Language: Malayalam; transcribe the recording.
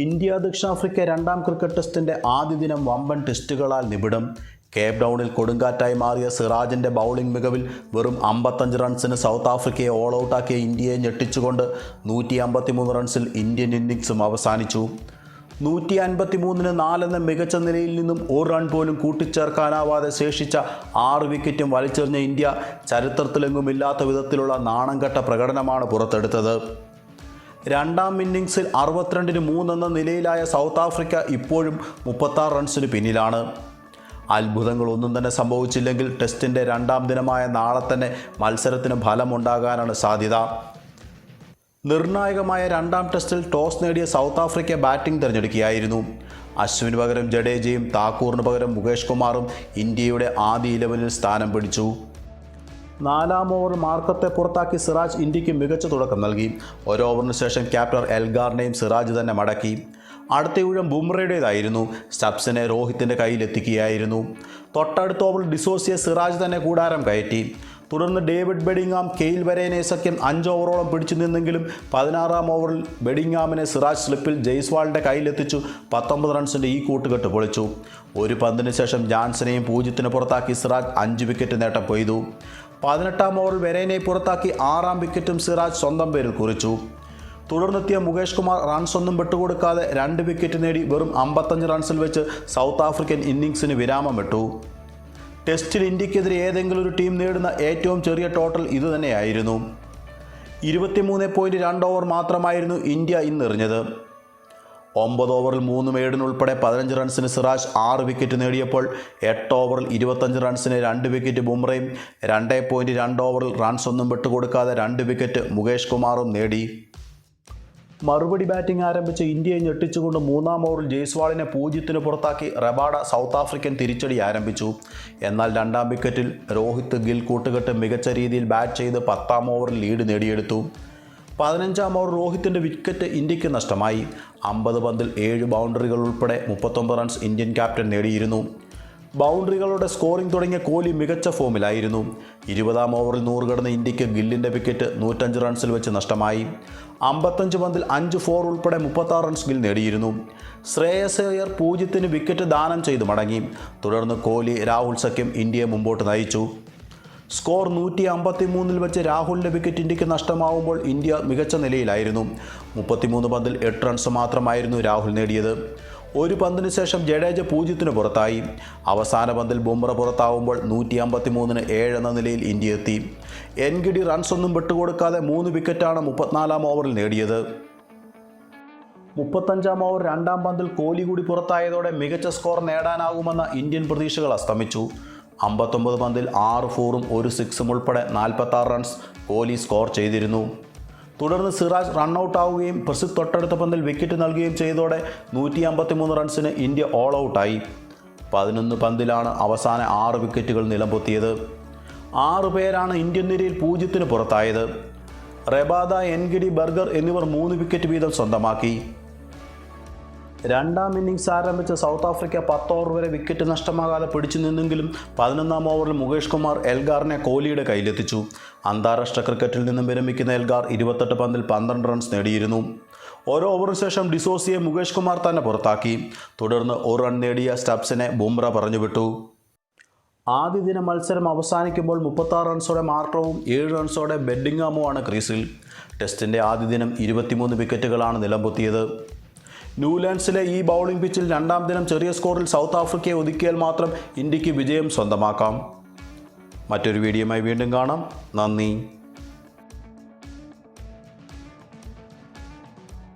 ഇന്ത്യ ദക്ഷിണാഫ്രിക്ക രണ്ടാം ക്രിക്കറ്റ് ടെസ്റ്റിന്റെ ആദ്യ ദിനം വമ്പൻ ടെസ്റ്റുകളാൽ നിബിടും കേപ് ഡൗണിൽ കൊടുങ്കാറ്റായി മാറിയ സിറാജിന്റെ ബൗളിംഗ് മികവിൽ വെറും അമ്പത്തഞ്ച് റൺസിന് സൗത്ത് ആഫ്രിക്കയെ ഓൾ ഔട്ടാക്കിയ ഇന്ത്യയെ ഞെട്ടിച്ചുകൊണ്ട് നൂറ്റി അമ്പത്തിമൂന്ന് റൺസിൽ ഇന്ത്യൻ ഇന്നിങ്സും അവസാനിച്ചു. നൂറ്റി അൻപത്തി മൂന്നിന് നാലെന്ന മികച്ച നിലയിൽ നിന്നും ഒരു റൺ പോലും കൂട്ടിച്ചേർക്കാനാവാതെ ശേഷിച്ച ആറ് വിക്കറ്റും വലിച്ചെറിഞ്ഞ ഇന്ത്യ ചരിത്രത്തിലെങ്ങുമില്ലാത്ത വിധത്തിലുള്ള നാണംകെട്ട പ്രകടനമാണ് പുറത്തെടുത്തത്. രണ്ടാം ഇന്നിങ്സിൽ അറുപത്തിരണ്ടിന് മൂന്നെന്ന നിലയിലായ സൗത്ത് ആഫ്രിക്ക ഇപ്പോഴും മുപ്പത്താറ് റൺസിന് പിന്നിലാണ്. അത്ഭുതങ്ങളൊന്നും തന്നെ സംഭവിച്ചില്ലെങ്കിൽ ടെസ്റ്റിന്റെ രണ്ടാം ദിനമായ നാളെ തന്നെ മത്സരത്തിന് ഫലമുണ്ടാകാനാണ് സാധ്യത. നിർണായകമായ രണ്ടാം ടെസ്റ്റിൽ ടോസ് നേടിയ സൗത്ത് ആഫ്രിക്ക ബാറ്റിംഗ് തിരഞ്ഞെടുക്കുകയായിരുന്നു. അശ്വിന് പകരം ജഡേജയും താക്കൂറിന് പകരം മുകേഷ് കുമാറും ഇന്ത്യയുടെ ആദ്യ ഇലവനിൽ സ്ഥാനം പിടിച്ചു. നാലാം ഓവർ മാർക്കത്തെ പുറത്താക്കി സിറാജ് ഇന്ത്യയ്ക്ക് മികച്ച തുടക്കം നൽകി. ഒരു ഓവറിന് ശേഷം ക്യാപ്റ്റൻ എൽഗാറിനെയും സിറാജ് തന്നെ മടക്കി. അടുത്ത ഊഴം ബുംറയുടേതായിരുന്നു. സ്റ്റബ്സിനെ രോഹിത്തിന്റെ കയ്യിലെത്തിക്കുകയായിരുന്നു. തൊട്ടടുത്ത ഓവറിൽ ഡിസോസിയെ സിറാജ് തന്നെ കൂടാരം കയറ്റി. തുടർന്ന് ഡേവിഡ് ബെഡിങ്ങാം കെയിൽ വരേനെ സഖ്യം അഞ്ച് ഓവറോളം പിടിച്ചു നിന്നെങ്കിലും പതിനാറാം ഓവറിൽ ബെഡിങ്ങാമിനെ സിറാജ് സ്ലിപ്പിൽ ജയ്സ്വാളിന്റെ കയ്യിലെത്തിച്ചു. പത്തൊമ്പത് റൺസിന്റെ ഈ കൂട്ടുകെട്ട് പൊളിച്ചു. ഒരു പന്തിന് ശേഷം ജാൻസനെയും പൂജ്യത്തിന് പുറത്താക്കി സിറാജ് അഞ്ച് വിക്കറ്റ് നേട്ടം കൊയ്തു പതിനെട്ടാം ഓവറിൽ വെരേനെ പുറത്താക്കി ആറാം വിക്കറ്റും സിറാജ് സ്വന്തം പേരിൽ കുറിച്ചു. തുടർന്നെത്തിയ മുകേഷ് കുമാർ റൺസൊന്നും വിട്ടുകൊടുക്കാതെ രണ്ട് വിക്കറ്റ് നേടി വെറും അമ്പത്തഞ്ച് റൺസിൽ വെച്ച് സൗത്ത് ആഫ്രിക്കൻ ഇന്നിങ്സിന് വിരാമം വിട്ടു. ടെസ്റ്റിൽ ഇന്ത്യക്കെതിരെ ഏതെങ്കിലും ഒരു ടീം നേടുന്ന ഏറ്റവും ചെറിയ ടോട്ടൽ ഇതുതന്നെയായിരുന്നു ഇരുപത്തിമൂന്ന് പോയിന്റ് രണ്ട് ഓവർ മാത്രമായിരുന്നു ഇന്ത്യ ഇന്നെറിഞ്ഞത് ഒമ്പത് ഓവറിൽ മൂന്ന് മേഡിനുൾപ്പെടെ പതിനഞ്ച് റൺസിന് സിറാജ് ആറ് വിക്കറ്റ് നേടിയപ്പോൾ എട്ട് ഓവറിൽ ഇരുപത്തഞ്ച് റൺസിന് രണ്ട് വിക്കറ്റ് ബുംറയും രണ്ട് പോയിന്റ് രണ്ട് ഓവറിൽ റൺസ് ഒന്നും വിട്ടുകൊടുക്കാതെ രണ്ട് വിക്കറ്റ് മുകേഷ് കുമാറും നേടി. മറുപടി ബാറ്റിംഗ് ആരംഭിച്ച ഇന്ത്യയെ ഞെട്ടിച്ചുകൊണ്ട് മൂന്നാം ഓവറിൽ ജയ്സ്വാളിനെ പൂജ്യത്തിന് പുറത്താക്കി റബാഡ സൗത്ത് ആഫ്രിക്കൻ തിരിച്ചടി ആരംഭിച്ചു. എന്നാൽ രണ്ടാം വിക്കറ്റിൽ രോഹിത് ഗിൽ കൂട്ടുകെട്ട് മികച്ച രീതിയിൽ ബാറ്റ് ചെയ്ത് പത്താം ഓവറിൽ ലീഡ് നേടിയെടുത്തു. പതിനഞ്ചാം ഓവർ രോഹിത്തിന്റെ വിക്കറ്റ് ഇന്ത്യയ്ക്ക് നഷ്ടമായി. അമ്പത് പന്തിൽ ഏഴ് ബൗണ്ടറികൾ ഉൾപ്പെടെ മുപ്പത്തൊമ്പത് റൺസ് ഇന്ത്യൻ ക്യാപ്റ്റൻ നേടിയിരുന്നു. ബൗണ്ടറികളുടെ സ്കോറിംഗ് തുടങ്ങിയ കോഹ്ലി മികച്ച ഫോമിലായിരുന്നു. ഇരുപതാം ഓവറിൽ നൂറ് കടന്ന ഇന്ത്യയ്ക്ക് ഗില്ലിന്റെ വിക്കറ്റ് നൂറ്റഞ്ച് റൺസിൽ വെച്ച് നഷ്ടമായി. അമ്പത്തഞ്ച് പന്തിൽ അഞ്ച് ഫോർ ഉൾപ്പെടെ മുപ്പത്താറ് റൺസ് ഗിൽ നേടിയിരുന്നു. ശ്രേയസ് അയ്യർ പൂജ്യത്തിന് വിക്കറ്റ് ദാനം ചെയ്തു മടങ്ങി. തുടർന്ന് കോഹ്ലി രാഹുൽ സഖ്യം ഇന്ത്യയെ മുമ്പോട്ട് നയിച്ചു. സ്കോർ നൂറ്റി അമ്പത്തി മൂന്നിൽ വെച്ച് രാഹുലിന്റെ വിക്കറ്റ് ഇന്ത്യയ്ക്ക് നഷ്ടമാവുമ്പോൾ ഇന്ത്യ മികച്ച നിലയിലായിരുന്നു. മുപ്പത്തിമൂന്ന് പന്തിൽ എട്ട് റൺസ് മാത്രമായിരുന്നു രാഹുൽ നേടിയത്. ഒരു പന്തിന് ശേഷം ജഡേജ പൂജ്യത്തിന് പുറത്തായി. അവസാന പന്തിൽ ബുംറ പുറത്താവുമ്പോൾ നൂറ്റി അമ്പത്തി മൂന്നിന് ഏഴ് എന്ന നിലയിൽ ഇന്ത്യ എത്തി. എൻഗിഡി റൺസൊന്നും വിട്ടുകൊടുക്കാതെ മൂന്ന് വിക്കറ്റാണ് മുപ്പത്തിനാലാം ഓവറിൽ നേടിയത്. മുപ്പത്തഞ്ചാം ഓവർ രണ്ടാം പന്തിൽ കോലി കൂടി പുറത്തായതോടെ മികച്ച സ്കോർ നേടാനാകുമെന്ന ഇന്ത്യൻ പ്രതീക്ഷകൾ അസ്തമിച്ചു. അമ്പത്തൊമ്പത് പന്തിൽ ആറ് ഫോറും ഒരു സിക്സും ഉൾപ്പെടെ നാൽപ്പത്താറ് റൺസ് കോഹ്ലി സ്കോർ ചെയ്തിരുന്നു. തുടർന്ന് സിറാജ് റണ്ണൌട്ട് ആവുകയും പ്രസിദ്ധ് തൊട്ടടുത്ത പന്തിൽ വിക്കറ്റ് നൽകുകയും ചെയ്തതോടെ നൂറ്റി അമ്പത്തി മൂന്ന് റൺസിന് ഇന്ത്യ ഓൾ ഔട്ടായി പതിനൊന്ന് പന്തിലാണ് അവസാന ആറ് വിക്കറ്റുകൾ നിലംപൊത്തിയത്. ആറ് പേരാണ് ഇന്ത്യൻ നിരയിൽ പൂജ്യത്തിന് പുറത്തായത്. റെബാദ എൻഗിഡി ബർഗർ എന്നിവർ മൂന്ന് വിക്കറ്റ് വീതം സ്വന്തമാക്കി. രണ്ടാം ഇന്നിംഗ്സ് ആരംഭിച്ച സൗത്ത് ആഫ്രിക്ക പത്ത് ഓവർ വരെ വിക്കറ്റ് നഷ്ടമാകാതെ പിടിച്ചു നിന്നെങ്കിലും പതിനൊന്നാം ഓവറിൽ മുകേഷ് കുമാർ എൽഗാറിനെ കോഹ്ലിയുടെ കയ്യിലെത്തിച്ചു. അന്താരാഷ്ട്ര ക്രിക്കറ്റിൽ നിന്നും വിരമിക്കുന്ന എൽഗാർ ഇരുപത്തെട്ട് പന്തിൽ പന്ത്രണ്ട് റൺസ് നേടിയിരുന്നു. ഓരോ ഓവറിന് ശേഷം ഡിസോസിയെ മുകേഷ് കുമാർ തന്നെ പുറത്താക്കി. തുടർന്ന് ഒരു റൺ നേടിയ സ്റ്റബ്സിനെ ബുംറ പറഞ്ഞുവിട്ടു. ആദ്യ ദിന മത്സരം അവസാനിക്കുമ്പോൾ മുപ്പത്താറ് റൺസോടെ മാർട്ടവും ഏഴ് റൺസോടെ ബെഡിങ്ങാമുമാണ് ക്രീസിൽ. ടെസ്റ്റിന്റെ ആദ്യ ദിനം ഇരുപത്തിമൂന്ന് വിക്കറ്റുകളാണ് നിലംപൊത്തിയത്. ന്യൂലാൻഡ്സിലെ ഈ ബൗളിംഗ് പിച്ചിൽ രണ്ടാം ദിനം ചെറിയ സ്കോറിൽ സൗത്ത് ആഫ്രിക്കയെ ഒതുക്കിയാൽ മാത്രം ഇന്ത്യയ്ക്ക് വിജയം സ്വന്തമാക്കാം. മറ്റൊരു വീഡിയോയുമായി വീണ്ടും കാണാം. നന്ദി.